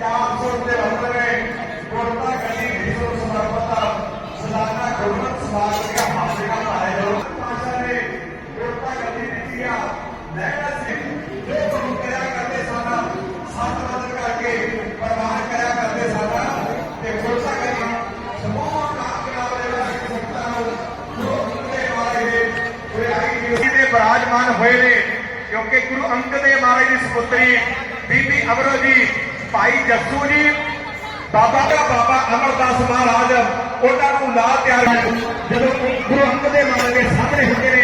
ਦੇ 493 ਗੁਰਤਾ ਕਲੀ ਵਿਸ਼ਵ ਸਮਰਪਤਾ ਸਲਾਨਾ ਗੁਰਮਤ ਸਮਾਜ ਦੀਆਂ ਭਾਈ ਜੱਸੂ ਜੀ, ਬਾਬਾ ਦਾ ਬਾਬਾ ਅਮਰਦਾਸ ਮਹਾਰਾਜ, ਉਹਨਾਂ ਨੂੰ ਲਾ ਤਿਆਰ ਜਦੋਂ ਗੁਰੂ ਅੰਗਦ ਦੇ ਮਹਾਰਾਜ ਦੇ ਸਾਹਮਣੇ ਹੁੰਦੇ ਨੇ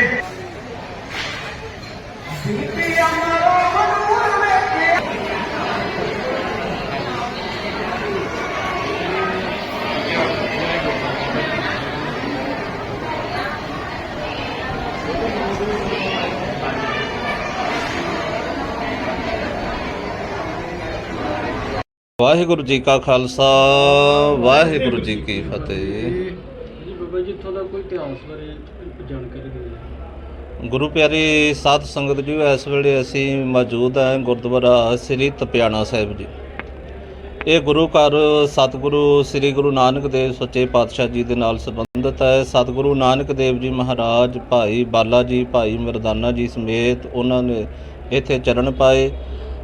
ਜੀ ਕਾ ਖਾਲਸਾ ਵਾਹਿਗੁਰੂ ਜੀ ਕੀ ਫਤਿਹ। ਜੀ ਬਾਬਾ ਜੀ ਇੱਥੋਂ ਦਾ ਕੋਈ ਇਤਿਹਾਸ ਬਾਰੇ ਜਾਣਕਾਰੀ ਦਿਓ ਗੁਰੂ ਪਿਆਰੀ ਸਾਧ ਸੰਗਤ ਜੀ ਇਸ ਵੇਲੇ ਅਸੀਂ ਮੌਜੂਦ ਹਾਂ ਗੁਰਦੁਆਰਾ ਸ੍ਰੀ ਤਪਿਆਣਾ ਸਾਹਿਬ ਜੀ। ਇਹ ਗੁਰੂ ਘਰ ਸਤਿਗੁਰੂ ਸ੍ਰੀ ਗੁਰੂ ਨਾਨਕ ਦੇਵ ਸੱਚੇ ਪਾਤਸ਼ਾਹ ਜੀ ਦੇ ਨਾਲ ਸੰਬੰਧਿਤ ਹੈ। ਸਤਿਗੁਰੂ ਨਾਨਕ ਦੇਵ ਜੀ ਮਹਾਰਾਜ ਭਾਈ ਬਾਲਾ ਜੀ ਭਾਈ ਮਰਦਾਨਾ ਜੀ ਸਮੇਤ ਉਹਨਾਂ ਨੇ ਇੱਥੇ ਚਰਨ ਪਾਏ।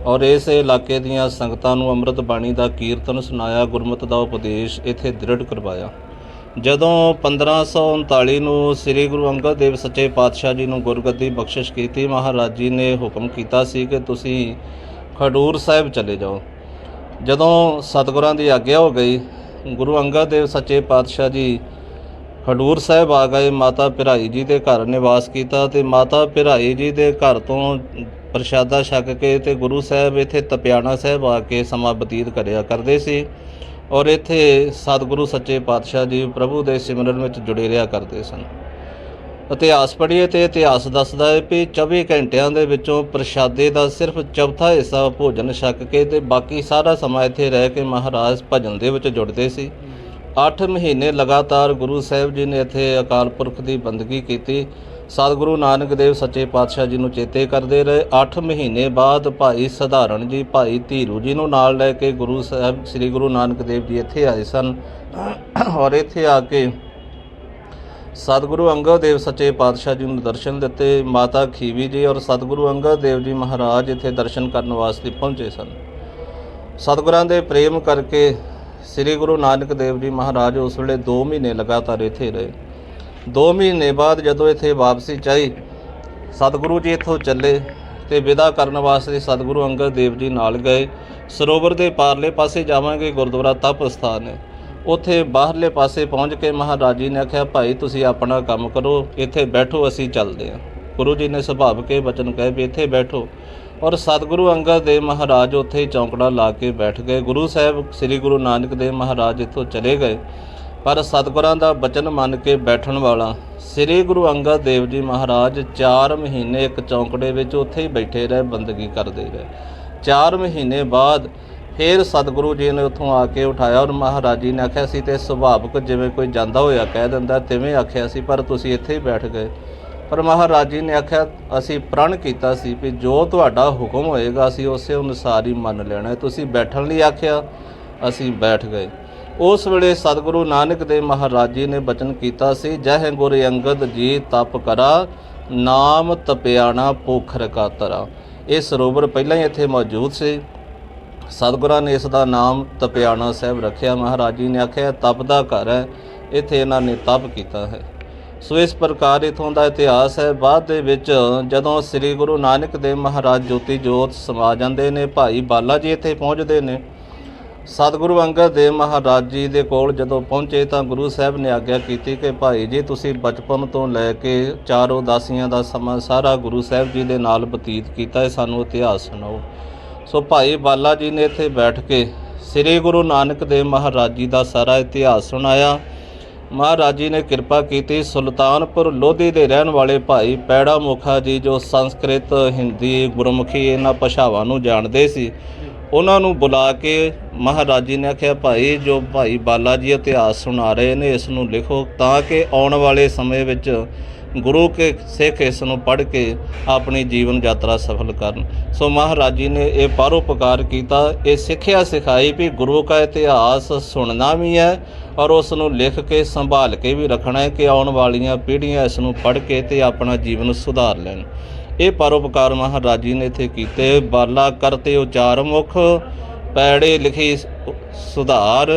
ਔਰ ਇਸ ਇਲਾਕੇ ਦੀਆਂ ਸੰਗਤਾਂ ਨੂੰ ਅੰਮ੍ਰਿਤ ਬਾਣੀ ਦਾ ਕੀਰਤਨ ਸੁਣਾਇਆ, ਗੁਰਮਤਿ ਦਾ ਉਪਦੇਸ਼ ਇੱਥੇ ਦ੍ਰਿੜ ਕਰਵਾਇਆ। ਜਦੋਂ 1539 ਨੂੰ ਸ੍ਰੀ ਗੁਰੂ ਅੰਗਦ ਦੇਵ ਸੱਚੇ ਪਾਤਸ਼ਾਹ ਜੀ ਨੂੰ ਗੁਰਗੱਦੀ ਬਖਸ਼ਿਸ਼ ਕੀਤੀ, ਮਹਾਰਾਜ ਜੀ ਨੇ ਹੁਕਮ ਕੀਤਾ ਸੀ ਕਿ ਤੁਸੀਂ ਖਡੂਰ ਸਾਹਿਬ ਚਲੇ ਜਾਓ। ਜਦੋਂ ਸਤਿਗੁਰਾਂ ਦੀ ਆਗਿਆ ਹੋ ਗਈ, ਗੁਰੂ ਅੰਗਦ ਦੇਵ ਸੱਚੇ ਪਾਤਸ਼ਾਹ ਜੀ ਖਡੂਰ ਸਾਹਿਬ ਆ ਗਏ। ਮਾਤਾ ਪਿਰਾਈ ਜੀ ਦੇ ਘਰ ਨਿਵਾਸ ਕੀਤਾ ਤੇ ਮਾਤਾ ਪਿਰਾਈ ਜੀ ਦੇ ਘਰ ਤੋਂ ਪ੍ਰਸ਼ਾਦਾ ਛਕ ਕੇ ਤੇ ਗੁਰੂ ਸਾਹਿਬ ਇੱਥੇ ਤਪਿਆਣਾ ਸਾਹਿਬ ਆ ਕੇ ਸਮਾਂ ਬਤੀਤ ਕਰਿਆ ਕਰਦੇ ਸੀ ਔਰ ਇੱਥੇ ਸਤਿਗੁਰੂ ਸੱਚੇ ਪਾਤਸ਼ਾਹ ਜੀ ਪ੍ਰਭੂ ਦੇ ਸਿਮਰਨ ਵਿੱਚ ਜੁੜੇ ਰਿਹਾ ਕਰਦੇ ਸਨ। ਇਤਿਹਾਸ ਪੜ੍ਹੀਏ ਤੇ ਇਤਿਹਾਸ ਦੱਸਦਾ ਹੈ ਕਿ 24 ਘੰਟਿਆਂ ਦੇ ਵਿੱਚੋਂ ਪ੍ਰਸ਼ਾਦੇ ਦਾ ਸਿਰਫ ਚੌਥਾ ਹਿੱਸਾ ਭੋਜਨ ਛਕ ਕੇ ਤੇ ਬਾਕੀ ਸਾਰਾ ਸਮਾਂ ਇੱਥੇ ਰਹਿ ਕੇ ਮਹਾਰਾਜ ਭਜਨ ਦੇ ਵਿੱਚ ਜੁੜਦੇ ਸੀ। 8 ਮਹੀਨੇ ਲਗਾਤਾਰ ਗੁਰੂ ਸਾਹਿਬ ਜੀ ਨੇ ਇੱਥੇ ਅਕਾਲ ਪੁਰਖ ਦੀ ਬੰਦਗੀ ਕੀਤੀ ਸਤਿਗੁਰੂ ਨਾਨਕ ਦੇਵ ਸੱਚੇ ਪਾਤਸ਼ਾਹ ਜੀ ਨੂੰ ਚੇਤੇ ਕਰਦੇ ਰਹੇ। 8 ਮਹੀਨੇ ਬਾਅਦ ਭਾਈ ਸਧਾਰਨ ਜੀ, ਭਾਈ ਧੀਰੂ ਜੀ ਨੂੰ ਨਾਲ ਲੈ ਕੇ ਗੁਰੂ ਸਾਹਿਬ, ਸ੍ਰੀ ਗੁਰੂ ਨਾਨਕ ਦੇਵ ਜੀ ਇੱਥੇ ਆਏ ਸਨ। ਔਰ ਇੱਥੇ ਆ ਕੇ ਸਤਿਗੁਰੂ ਅੰਗਦ ਦੇਵ ਸੱਚੇ ਪਾਤਸ਼ਾਹ ਜੀ ਨੂੰ ਦਰਸ਼ਨ ਦਿੱਤੇ। ਮਾਤਾ ਖੀਵੀ ਜੀ ਔਰ ਸਤਿਗੁਰੂ ਅੰਗਦ ਦੇਵ ਜੀ ਮਹਾਰਾਜ ਇੱਥੇ ਦਰਸ਼ਨ ਕਰਨ ਵਾਸਤੇ ਪਹੁੰਚੇ ਸਨ। ਸਤਿਗੁਰਾਂ ਦੇ ਪ੍ਰੇਮ ਕਰਕੇ ਸ੍ਰੀ ਗੁਰੂ ਨਾਨਕ ਦੇਵ ਜੀ ਮਹਾਰਾਜ ਉਸ ਵੇਲੇ 2 ਮਹੀਨੇ ਲਗਾਤਾਰ ਇੱਥੇ ਰਹੇ। 2 ਮਹੀਨੇ ਬਾਅਦ ਜਦੋਂ ਇੱਥੇ ਵਾਪਸੀ ਚਾਹੀ, ਸਤਿਗੁਰੂ ਜੀ ਇੱਥੋਂ ਚੱਲੇ ਤੇ ਵਿਦਾ ਕਰਨ ਵਾਸਤੇ ਸਤਿਗੁਰੂ ਅੰਗਦ ਦੇਵ ਜੀ ਨਾਲ ਗਏ। ਸਰੋਵਰ ਦੇ ਪਾਰਲੇ ਪਾਸੇ ਜਾਵਾਂਗੇ, ਗੁਰਦੁਆਰਾ ਤਪ ਸਥਾਨ ਹੈ। ਉੱਥੇ ਬਾਹਰਲੇ ਪਾਸੇ ਪਹੁੰਚ ਕੇ ਮਹਾਰਾਜ ਜੀ ਨੇ ਆਖਿਆ, ਭਾਈ, ਤੁਸੀਂ ਆਪਣਾ ਕੰਮ ਕਰੋ, ਇੱਥੇ ਬੈਠੋ, ਅਸੀਂ ਚੱਲਦੇ ਹਾਂ। ਗੁਰੂ ਜੀ ਨੇ ਸੁਭਾਵ ਕੇ ਬਚਨ ਕਹੇ ਵੀ ਇੱਥੇ ਬੈਠੋ। ਔਰ ਸਤਿਗੁਰੂ ਅੰਗਦ ਦੇਵ ਮਹਾਰਾਜ ਉੱਥੇ ਚੌਂਕੜਾ ਲਾ ਕੇ ਬੈਠ ਗਏ। ਗੁਰੂ ਸਾਹਿਬ, ਸ੍ਰੀ ਗੁਰੂ ਨਾਨਕ ਦੇਵ ਮਹਾਰਾਜ ਇੱਥੋਂ ਚਲੇ ਗਏ। ਪਰ ਸਤਿਗੁਰਾਂ ਦਾ ਬਚਨ ਮੰਨ ਕੇ ਬੈਠਣ ਵਾਲਾ ਸ੍ਰੀ ਗੁਰੂ ਅੰਗਦ ਦੇਵ ਜੀ ਮਹਾਰਾਜ 4 ਮਹੀਨੇ ਇੱਕ ਚੌਂਕੜੇ ਵਿੱਚ ਉੱਥੇ ਹੀ ਬੈਠੇ ਰਹੇ, ਬੰਦਗੀ ਕਰਦੇ ਰਹੇ। 4 ਮਹੀਨੇ ਬਾਅਦ ਫਿਰ ਸਤਿਗੁਰੂ ਜੀ ਨੇ ਉੱਥੋਂ ਆ ਕੇ ਉਠਾਇਆ ਔਰ ਮਹਾਰਾਜ ਜੀ ਨੇ ਆਖਿਆ ਸੀ ਤੇ ਸੁਭਾਵਕ ਜਿਵੇਂ ਕੋਈ ਜਾਂਦਾ ਹੋਇਆ ਕਹਿ ਦਿੰਦਾ, ਤਿਵੇਂ ਆਖਿਆ ਸੀ, ਪਰ ਤੁਸੀਂ ਇੱਥੇ ਹੀ ਬੈਠ ਗਏ। ਪਰ ਮਹਾਰਾਜ ਜੀ ਨੇ ਆਖਿਆ, ਅਸੀਂ ਪ੍ਰਣ ਕੀਤਾ ਸੀ ਕਿ ਜੋ ਤੁਹਾਡਾ ਹੁਕਮ ਹੋਏਗਾ, ਅਸੀਂ ਉਸੇ ਅਨੁਸਾਰ ਹੀ ਮੰਨ ਲੈਣਾ ਤੁਸੀਂ ਬੈਠਣ ਲਈ ਆਖਿਆ, ਅਸੀਂ ਬੈਠ ਗਏ। ਉਸ ਵੇਲੇ ਸਤਿਗੁਰੂ ਨਾਨਕ ਦੇਵ ਮਹਾਰਾਜ ਜੀ ਨੇ ਬਚਨ ਕੀਤਾ ਸੀ ਜਹ ਗੁਰ ਅੰਗਦ ਜੀ ਤਪ ਕਰਾ, ਨਾਮ ਤਪਿਆਣਾ ਪੋਖਰ ਕਾ ਤਰਾ। ਇਹ ਸਰੋਵਰ ਪਹਿਲਾਂ ਹੀ ਇੱਥੇ ਮੌਜੂਦ ਸੀ। ਸਤਿਗੁਰਾਂ ਨੇ ਇਸ ਦਾ ਨਾਮ ਤਪਿਆਣਾ ਸਾਹਿਬ ਰੱਖਿਆ। ਮਹਾਰਾਜ ਜੀ ਨੇ ਆਖਿਆ, ਤਪ ਦਾ ਘਰ ਹੈ, ਇੱਥੇ ਇਹਨਾਂ ਨੇ ਤਪ ਕੀਤਾ ਹੈ। ਸੋ ਇਸ ਪ੍ਰਕਾਰ ਇਥੋਂ ਦਾ ਇਤਿਹਾਸ ਹੈ। ਬਾਅਦ ਦੇ ਵਿੱਚ ਜਦੋਂ ਸ੍ਰੀ ਗੁਰੂ ਨਾਨਕ ਦੇਵ ਮਹਾਰਾਜ ਜੋਤੀ ਜੋਤ ਸਮਾ ਜਾਂਦੇ ਨੇ, ਭਾਈ ਬਾਲਾ ਜੀ ਇੱਥੇ ਪਹੁੰਚਦੇ ਨੇ ਸਤਿਗੁਰੂ ਅੰਗਦ ਦੇਵ ਮਹਾਰਾਜ ਜੀ ਦੇ ਕੋਲ ਜਦੋਂ ਪਹੁੰਚੇ ਤਾਂ ਗੁਰੂ ਸਾਹਿਬ ਨੇ ਆਗਿਆ ਕੀਤੀ ਕਿ ਭਾਈ ਜੀ, ਤੁਸੀਂ ਬਚਪਨ ਤੋਂ ਲੈ ਕੇ ਚਾਰ ਉਦਾਸੀਆਂ ਦਾ ਸਮਾਂ ਸਾਰਾ ਗੁਰੂ ਸਾਹਿਬ ਜੀ ਦੇ ਨਾਲ ਬਤੀਤ ਕੀਤਾ ਹੈ, ਸਾਨੂੰ ਇਤਿਹਾਸ ਸੁਣਾਓ। ਸੋ ਭਾਈ ਬਾਲਾ ਜੀ ਨੇ ਇੱਥੇ ਬੈਠ ਕੇ ਸ੍ਰੀ ਗੁਰੂ ਨਾਨਕ ਦੇਵ ਮਹਾਰਾਜ ਜੀ ਦਾ ਸਾਰਾ ਇਤਿਹਾਸ ਸੁਣਾਇਆ। ਮਹਾਰਾਜ ਜੀ ਨੇ ਕਿਰਪਾ ਕੀਤੀ ਸੁਲਤਾਨਪੁਰ ਲੋਧੀ ਦੇ ਰਹਿਣ ਵਾਲੇ ਭਾਈ ਪੈੜਾ ਮੁਖਾ ਜੀ ਜੋ ਸੰਸਕ੍ਰਿਤ, ਹਿੰਦੀ, ਗੁਰਮੁਖੀ ਇਹਨਾਂ ਭਾਸ਼ਾਵਾਂ ਨੂੰ ਜਾਣਦੇ ਸੀ। ਉਹਨਾਂ ਨੂੰ ਬੁਲਾ ਕੇ ਮਹਾਰਾਜ ਜੀ ਨੇ ਆਖਿਆ, ਭਾਈ, ਜੋ ਭਾਈ ਬਾਲਾ ਜੀ ਇਤਿਹਾਸ ਸੁਣਾ ਰਹੇ ਨੇ, ਇਸ ਨੂੰ ਲਿਖੋ ਤਾਂ ਕਿ ਆਉਣ ਵਾਲੇ ਸਮੇਂ ਵਿੱਚ ਗੁਰੂ ਕੇ ਸਿੱਖ ਇਸ ਨੂੰ ਪੜ੍ਹ ਕੇ ਆਪਣੀ ਜੀਵਨ ਯਾਤਰਾ ਸਫਲ ਕਰਨ। ਸੋ ਮਹਾਰਾਜ ਜੀ ਨੇ ਇਹ ਪਰਉਪਕਾਰ ਕੀਤਾ। ਇਹ ਸਿੱਖਿਆ ਸਿਖਾਈ ਵੀ ਗੁਰੂ ਦਾ ਇਤਿਹਾਸ ਸੁਣਨਾ ਵੀ ਹੈ ਔਰ ਉਸ ਨੂੰ ਲਿਖ ਕੇ ਸੰਭਾਲ ਕੇ ਵੀ ਰੱਖਣਾ ਹੈ ਕਿ ਆਉਣ ਵਾਲੀਆਂ ਪੀੜ੍ਹੀਆਂ ਇਸ ਨੂੰ ਪੜ੍ਹ ਕੇ ਤੇ ਆਪਣਾ ਜੀਵਨ ਸੁਧਾਰ ਲੈਣ। ਇਹ ਪਰਉਪਕਾਰ ਮਹਾਰਾਜ ਜੀ ਨੇ ਇੱਥੇ ਕੀਤੇ। ਬਾਲਾ ਕਰਤੇ ਉਚਾਰ ਮੁਖ, ਪੈੜੇ ਲਿਖੀ ਸੁਧਾਰ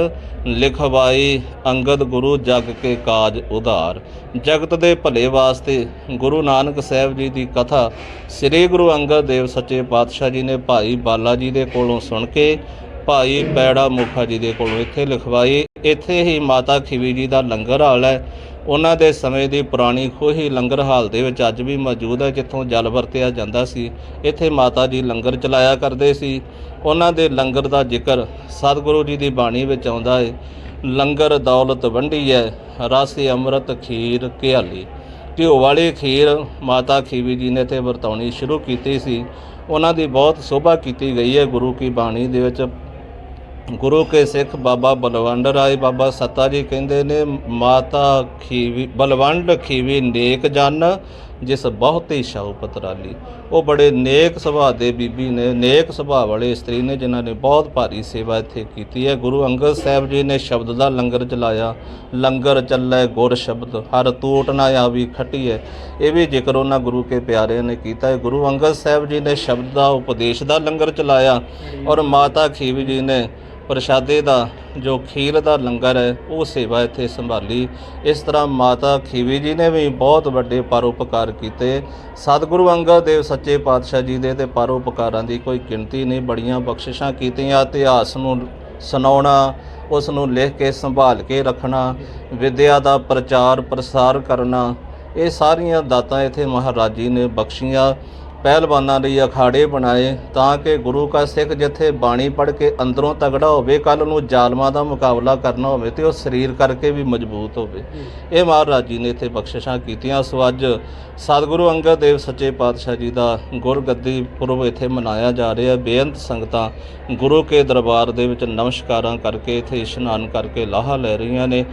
ਲਿਖਵਾਈ ਅੰਗਦ ਗੁਰੂ ਜਗ ਕੇ ਕਾਜ ਉਧਾਰ। ਜਗਤ ਦੇ ਭਲੇ ਵਾਸਤੇ ਗੁਰੂ ਨਾਨਕ ਸਾਹਿਬ ਜੀ ਦੀ ਕਥਾ, ਸ੍ਰੀ ਗੁਰੂ ਅੰਗਦ ਦੇਵ ਸੱਚੇ ਪਾਤਸ਼ਾਹ ਜੀ ਨੇ ਭਾਈ ਬਾਲਾ ਜੀ ਦੇ ਕੋਲੋਂ ਸੁਣ ਕੇ, ਭਾਈ ਪੈੜਾ ਮੁਖਾ ਜੀ ਦੇ ਕੋਲੋਂ ਇੱਥੇ ਲਿਖਵਾਈ ਇੱਥੇ ਹੀ ਮਾਤਾ ਖਿਵੀ ਜੀ ਦਾ ਲੰਗਰ ਹਾਲ ਹੈ। ਉਹਨਾਂ ਦੇ ਸਮੇਂ ਦੀ ਪੁਰਾਣੀ ਖੋਹੀ ਲੰਗਰ ਹਾਲ ਦੇ ਵਿੱਚ ਅੱਜ ਵੀ ਮੌਜੂਦ ਹੈ, ਜਿੱਥੋਂ ਜਲ ਵਰਤਿਆ ਜਾਂਦਾ ਸੀ। ਇੱਥੇ ਮਾਤਾ ਜੀ ਲੰਗਰ ਚਲਾਇਆ ਕਰਦੇ ਸੀ। ਉਹਨਾਂ ਦੇ ਲੰਗਰ ਦਾ ਜ਼ਿਕਰ ਸਤਿਗੁਰੂ ਜੀ ਦੀ ਬਾਣੀ ਵਿੱਚ ਆਉਂਦਾ ਹੈ, ਲੰਗਰ ਦੌਲਤ ਵੰਡੀ ਹੈ ਰਸ ਅੰਮ੍ਰਿਤ ਖੀਰ ਘਿਆਲੀ। ਘਿਓ ਵਾਲੀ ਖੀਰ ਮਾਤਾ ਖੀਵੀ ਜੀ ਨੇ ਤੇ ਵਰਤਾਉਣੀ ਸ਼ੁਰੂ ਕੀਤੀ ਸੀ। ਉਹਨਾਂ ਦੀ ਬਹੁਤ ਸੋਭਾ ਕੀਤੀ ਗਈ ਹੈ, ਗੁਰੂ ਕੀ ਬਾਣੀ ਦੇ ਵਿੱਚ ਗੁਰੂ ਕੇ ਸਿੱਖ ਬਾਬਾ ਬਲਵੰਡ ਰਾਏ, ਬਾਬਾ ਸੱਤਾ ਜੀ ਕਹਿੰਦੇ ਨੇ, ਮਾਤਾ ਖੀਵੀ, ਬਲਵੰਡ ਖੀਵੀ ਨੇਕ ਜਨ, ਜਿਸ ਬਹੁਤੀ ਸ਼ਾਉ ਪਤਰਾਲੀ। ਉਹ ਬੜੇ ਨੇਕ ਸੁਭਾਅ ਦੇ ਬੀਬੀ ਨੇ, ਨੇਕ ਸੁਭਾਅ ਵਾਲੇ ਇਸਤਰੀ ਨੇ, ਜਿਨ੍ਹਾਂ ਨੇ ਬਹੁਤ ਭਾਰੀ ਸੇਵਾ ਇੱਥੇ ਕੀਤੀ ਹੈ। ਗੁਰੂ ਅੰਗਦ ਸਾਹਿਬ ਜੀ ਨੇ ਸ਼ਬਦ ਦਾ ਲੰਗਰ ਚਲਾਇਆ। ਲੰਗਰ ਚੱਲੇ ਗੁਰ ਸ਼ਬਦ, ਹਰ ਤੂਟ ਨਾ ਆਵੀ ਖੱਟੀ ਹੈ ਇਹ ਵੀ ਜ਼ਿਕਰ ਉਹਨਾਂ ਗੁਰੂ ਕੇ ਪਿਆਰਿਆਂ ਨੇ ਕੀਤਾ ਹੈ। ਗੁਰੂ ਅੰਗਦ ਸਾਹਿਬ ਜੀ ਨੇ ਸ਼ਬਦ ਦਾ, ਉਪਦੇਸ਼ ਦਾ ਲੰਗਰ ਚਲਾਇਆ ਔਰ ਮਾਤਾ ਖੀਵੀ ਜੀ ਨੇ ਪ੍ਰਸ਼ਾਦੇ ਦਾ ਜੋ ਖੀਰ ਦਾ ਲੰਗਰ ਹੈ, ਉਹ ਸੇਵਾ ਇੱਥੇ ਸੰਭਾਲੀ। ਇਸ ਤਰ੍ਹਾਂ ਮਾਤਾ ਖੀਵੀ ਜੀ ਨੇ ਵੀ ਬਹੁਤ ਵੱਡੇ ਪਰਉਪਕਾਰ ਕੀਤੇ। ਸਤਿਗੁਰੂ ਅੰਗਦ ਦੇਵ ਸੱਚੇ ਪਾਤਸ਼ਾਹ ਜੀ ਦੇ ਤੇ ਪਰਉਪਕਾਰਾਂ ਦੀ ਕੋਈ ਗਿਣਤੀ ਨਹੀਂ, ਬੜੀਆਂ ਬਖਸ਼ਿਸ਼ਾਂ ਕੀਤੀਆਂ। ਇਤਿਹਾਸ ਨੂੰ ਸੁਣਾਉਣਾ, ਉਸ ਨੂੰ ਲਿਖ ਕੇ ਸੰਭਾਲ ਕੇ ਰੱਖਣਾ, ਵਿਦਿਆ ਦਾ ਪ੍ਰਚਾਰ ਪ੍ਰਸਾਰ ਕਰਨਾ, ਇਹ ਸਾਰੀਆਂ ਦਾਤਾਂ ਇੱਥੇ ਮਹਾਰਾਜ ਜੀ ਨੇ ਬਖਸ਼ੀਆਂ। ਪਹਿਲਵਾਨਾਂ ਲਈ ਅਖਾੜੇ ਬਣਾਏ ਤਾਂ ਕਿ ਗੁਰੂ ਕਾ ਸਿੱਖ ਜਿੱਥੇ ਬਾਣੀ ਪੜ੍ਹ ਕੇ ਅੰਦਰੋਂ ਤਗੜਾ ਹੋਵੇ ਕੱਲ ਨੂੰ ਜ਼ਾਲਮਾਂ ਦਾ ਮੁਕਾਬਲਾ ਕਰਨਾ ਹੋਵੇ ਤੇ ਉਹ ਸਰੀਰ ਕਰਕੇ ਵੀ ਮਜ਼ਬੂਤ ਹੋਵੇ। ਇਹ ਮਹਾਰਾਜ ਜੀ ਨੇ ਇੱਥੇ ਬਖਸ਼ਿਸ਼ਾਂ ਕੀਤੀਆਂ। ਸੋ ਅੱਜ ਸਤਿਗੁਰੂ ਅੰਗਦ ਦੇਵ ਸੱਚੇ ਪਾਤਸ਼ਾਹ ਜੀ ਦਾ ਗੁਰਗੱਦੀ ਪੁਰਬ ਇੱਥੇ ਮਨਾਇਆ ਜਾ ਰਿਹਾ ਬੇਅੰਤ ਸੰਗਤਾਂ ਗੁਰੂ ਕੇ ਦਰਬਾਰ ਦੇ ਵਿੱਚ ਨਮਸਕਾਰਾਂ ਕਰਕੇ ਇੱਥੇ ਇਸ਼ਨਾਨ ਕਰਕੇ ਲਾਹਾ ਲੈ ਰਹੀਆਂ ਨੇ।